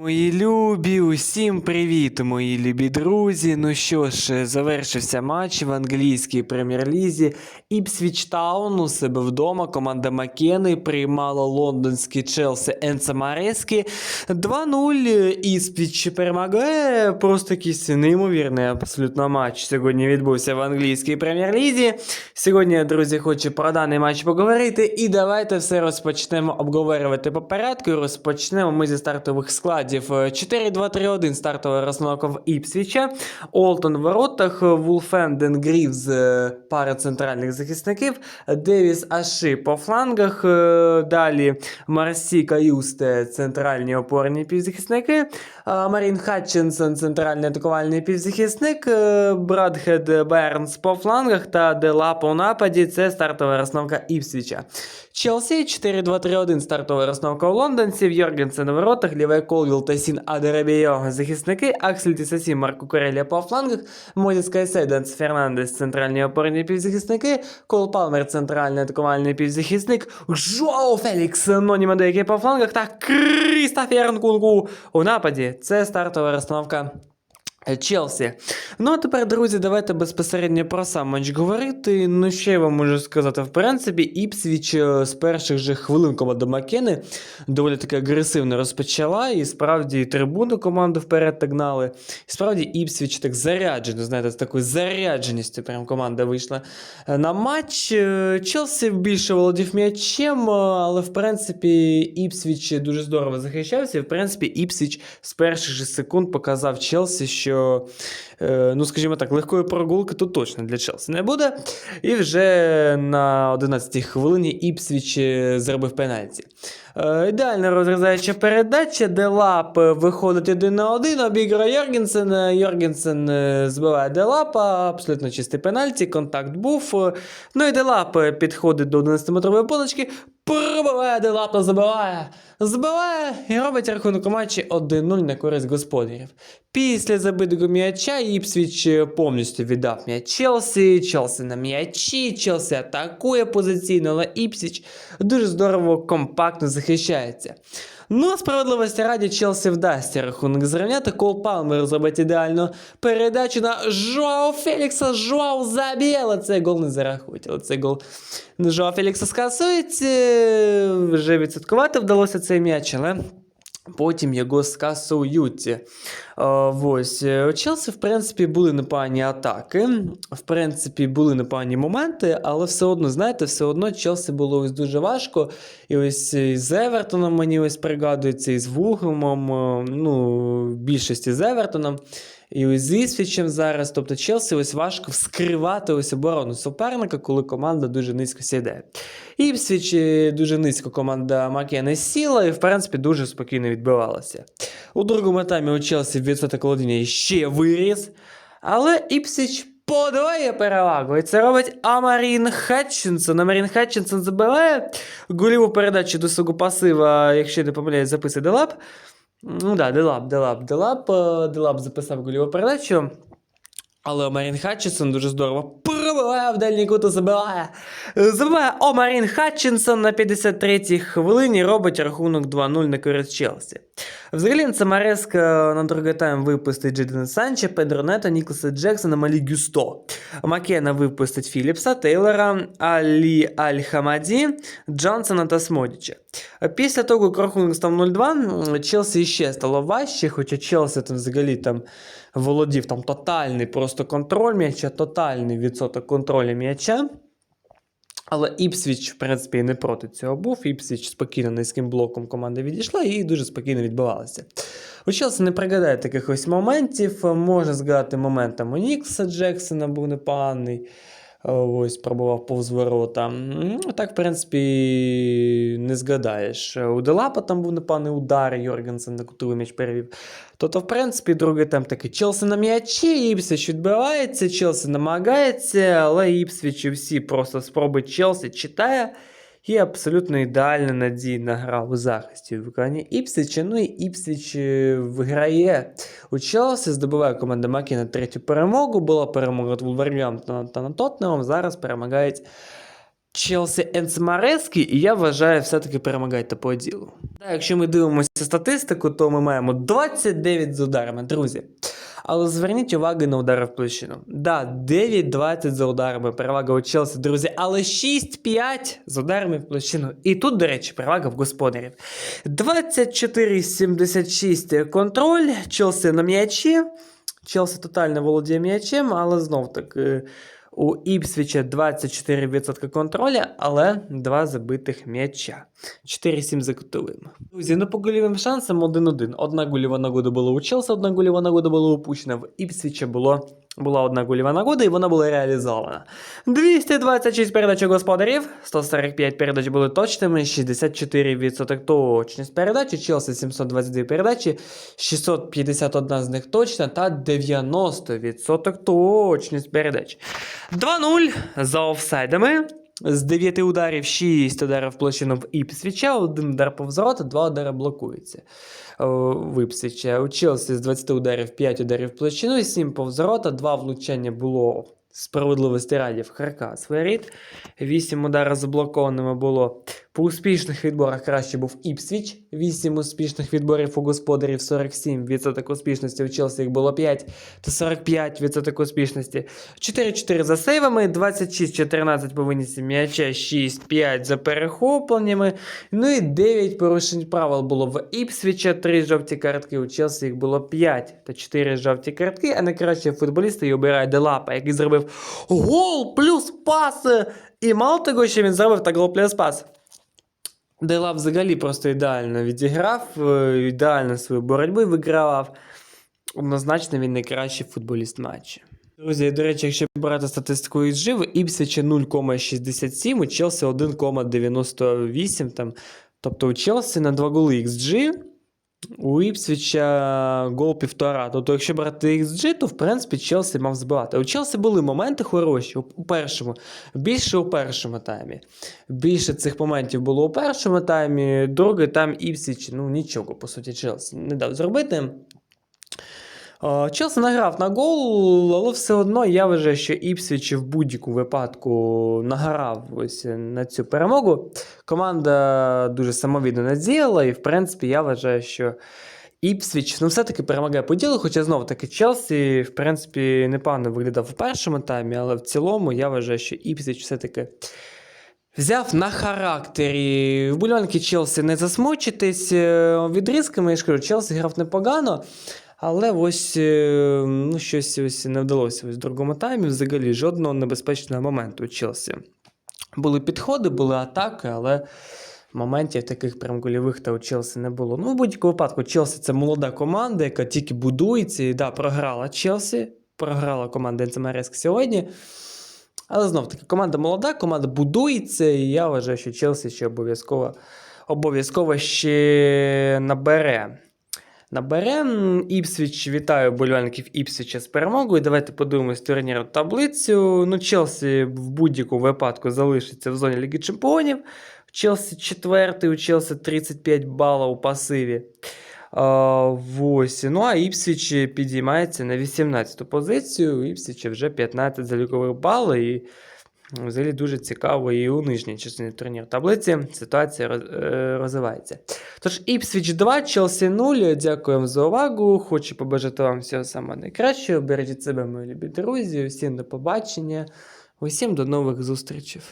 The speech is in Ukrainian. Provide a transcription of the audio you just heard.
Мої любі, усім привіт, мої любі друзі. Ну що ж, завершився матч в англійській прем'єр-лізі. Іпсвіч Таун у себе вдома. Команда Макени приймала лондонський Челсі Енца Марески. 2-0. Іпсвіч перемагає. Просто якийсь неймовірний абсолютно матч сьогодні відбувся в англійській прем'єр-лізі. Сьогодні, друзі, хочу про даний матч поговорити. І давайте все розпочнемо обговорювати по порядку. Розпочнемо ми зі стартових складів. 4-2-3-1 стартова розстановка в Іпсвіча. Олтон в воротах, Вулфенден Грівз, е, пара центральних захисників, Девіс Аши по флангах. е, Далі Марсі Каюсте, центральні опорні півзахисники. Марін Хатчинсон, центральний атакувальний півзахисник. е, Брадхед Бернс по флангах та Делап у нападі. Це стартова розстановка Іпсвіча. Челсі 4-2-3-1 стартова розстановка у лондонців. Йоргенсен на воротах, Ліве Колвіл та Сін Адеребійо захисники, Аксель Тісасі, Марко Корелія по флангах, Мозіс Кайседенс, Фернандес, центральні опорні півзахисники, Кол Палмер, центральний атакувальний півзахисник, Жоу Фелікс, Ноніма Деякі по флангах та Крістофер Нкунку у нападі. Це стартова розстановка Челсі. Ну, а тепер, друзі, давайте безпосередньо про сам матч говорити. Ну, що я вам можу сказати? В принципі, Іпсвіч е, з перших же хвилин команда Макени доволі таки агресивно розпочала, і справді трибуну команду вперед так гнали. І справді Іпсвіч так заряджено, знаєте, з такою зарядженістю прям команда вийшла е, на матч. Е, Челсі більше володів м'ячем, е, але в принципі Іпсвіч дуже здорово захищався. І, в принципі, Іпсвіч з перших же секунд показав Челсі, що, е, ну скажімо так, легкої прогулки тут точно для Челсі не буде. І вже на 11-й хвилині Іпсвіч е, зробив пенальті. Е, Ідеально розрізаюча передача, Делап виходить один на один, обіграє Йоргенсен. Йоргенсен збиває Делапа, абсолютно чистий пенальті, контакт був. Ну і Делап підходить до 11-метрової поночки, пробиває Делап та забиває. Збиває і робить рахунок у матчі 1-0 на користь господарів. Після забитого м'яча Іпсвіч е, повністю віддав м'яч Челсі. Челсі на м'ячі, Челсі атакує позиційно, але Іпсвіч дуже здорово, компактно захищається. Ну, справедливості раді Челсі вдасться рахунок зрівняти. Кол Палмер зробить ідеальну передачу на Жоао Фелікса. Жоао заб'є, але цей гол не зарахують. Але цей гол Жоао Фелікса скасують. Е, Вже відсвяткувати вдалося цей м'яч, але потім його скасують. Ось. Е, Челсі, в принципі, були непогані атаки. В принципі, були непогані моменти, але все одно, знаєте, все одно Челсі було ось дуже важко. І ось з Евертоном мені ось пригадується, і з Вугомом, е, ну, в більшості з Евертоном. І з Ісвічем зараз. Тобто Челсі ось важко вскривати ось оборону суперника, коли команда дуже низько сідає. Іпсвіч дуже низько команда Макена сіла і, в принципі, дуже спокійно відбивалася. У другому таймі у Челсі відсоток володіння ще виріс, але Іпсвіч подвоє перевагу. І це робить Амарін Хатчинсон. Амарін Хатчинсон забиває гольову передачу до свого пасива, якщо не помиляюсь, записує Делап. Ну да, Делап, Делап, Делап. е, Делап записав гольову передачу. Але Марін Хатчинсон дуже здорово пробиває в дальній кут і забиває. Забиває Омарін Хатчинсон на 53-й хвилині робить рахунок 2-0 на користь Челсі. Взагалі, Самареска на другий тайм випустить Джейдена Санче, Педро Нето, Ніколаса Джексона, Малі Гюсто. Макена випустить Філіпса, Тейлора, Алі Аль-Хамаді, Джонсона та Смодіча. Після того, як рахунок став 0-2, Челсі ще стало важче, хоча Челсі там взагалі там володів там тотальний просто контроль м'яча, тотальний відсоток контролю м'яча. Але Іпсвіч, в принципі, не проти цього був. Іпсвіч спокійно низьким блоком команда відійшла і дуже спокійно відбивалася. У Челсі не пригадає таких ось моментів. Можна згадати момент там Нікса Джексона був непоганий. Ось пробував повз ворота. Так, в принципі, не згадаєш. У Делапа там був непевний удар, Йоргенсен на кутовий м'яч перевів. Тобто, в принципі, другий темп такий Челсі на м'ячі, Іпсвіч відбивається, Челсі намагається, але Іпсвіч і всі просто спроби Челсі читає. І абсолютно ідеально надійна гра у захисті у виконанні Іпсвіча. Ну і Іпсвіч е, виграє у Челсі, здобуває команда Макіна третю перемогу. Була перемога над Вулверхемптоном та над Тоттенемом. Зараз перемагають Челсі Енцмарески, і я вважаю, все-таки перемагаєте по ділу. Так, якщо ми дивимося статистику, то ми маємо 29 з ударами, друзі. Але зверніть увагу на удари в площину. Да, 9-20 за ударами, перевага у Челсі, друзі, але 6-5 з ударами в площину. І тут, до речі, перевага в господарів. 24-76 контроль, Челсі на м'ячі. Челсі тотально володіє м'ячем, але знов таки. У Іпсвіча 24% контроля, але 2 забитих м'яча. 4-7 за кутовим. Друзі, ну по гольовим шансам 1-1. Одна гольова нагода була у челси, одна гольова нагода була упущена. В Іпсвіча було, була одна гольова нагода, і вона була реалізована. 226 передач у господарів, 145 передач були точними, 64% точність передачі, Челсі 722 передачі, 651 з них точна та 90% точність передач. 2-0 за офсайдами. З 9 ударів 6 ударів площину в Іпсвіча, один удар по взворота, 2 удари блокуються. О, В Іпсвіча. У Челсі з 20 ударів 5 ударів площину, 7 по взворота, 2 влучання було справедливості раді в Харкас воріт. 8 ударів заблокованими було. По успішних відборах краще був Іпсвіч. 8 успішних відборів у господарів 47% успішності. У Челсі їх було 5 та 45% успішності. 4-4 за сейвами, 26-14 по винісі м'яча, 6-5 за перехопленнями. Ну і 9 порушень правил було в Іпсвіча, 3 жовті картки. У Челсі їх було 5 та 4 жовті картки. А найкращий футболіст і обирає Делапа, який зробив гол плюс пас. І мало того, що він зробив так гол плюс пас. Делап взагалі просто ідеально відіграв, е, ідеально свою боротьбу вигравав. Однозначно він найкращий футболіст матчу. Друзі, до речі, якщо брати статистику із в Іпсвічі 0,67, у Челсі 1,98. Там. Тобто у Челсі на 2 голи XG, у Іпсвіча гол півтора. Тобто, якщо брати XG, то в принципі Челсі мав збивати. У Челсі були моменти хороші у, першому, більше у першому таймі. Більше цих моментів було у першому таймі, другий там Іпсвіч, ну нічого, по суті, Челсі не дав зробити. Челсі награв на гол, але все одно я вважаю, що Іпсвіч в будь-якому випадку награв ось на цю перемогу. Команда дуже самовідно надіяла, і в принципі я вважаю, що Іпсвіч ну, все-таки перемагає по ділу, хоча знову таки Челсі, в принципі, непогано виглядав у першому таймі, але в цілому я вважаю, що Іпсвіч все-таки. Взяв на характері. Вболівальники Челсі не засмучитись е, відрізками. Я ж кажу, Челсі грав непогано. Але ось е, ну, щось ось не вдалося ось в другому таймі. Взагалі жодного небезпечного моменту у Челсі. Були підходи, були атаки, але моментів таких прям гольових та у Челсі не було. Ну, в будь-якому випадку, Челсі це молода команда, яка тільки будується. І да, програла Челсі, програла команда Енцемереск сьогодні. Але знов таки, команда молода, команда будується, і я вважаю, що Челсі ще обов'язково обов'язково ще набере. Набере Іпсвіч. Вітаю болівальників Іпсвіча з перемогою. Давайте подивимось турнірну таблицю. Ну, Челсі в будь-якому випадку залишиться в зоні Ліги Чемпіонів. Челсі четвертий, у Челсі 35 балів у пасиві. Ось. Ну а Іпсвіч підіймається на 18-ту позицію. У Іпсвіча вже 15 залікових балів. Взагалі дуже цікаво і у нижній частині турніру таблиці ситуація е, розвивається. Тож, Іпсвіч 2, Челсі 0. Дякуємо за увагу. Хочу побажати вам всього самого найкращого. Бережіть себе, мої любі друзі. Усім до побачення. Усім до нових зустрічей.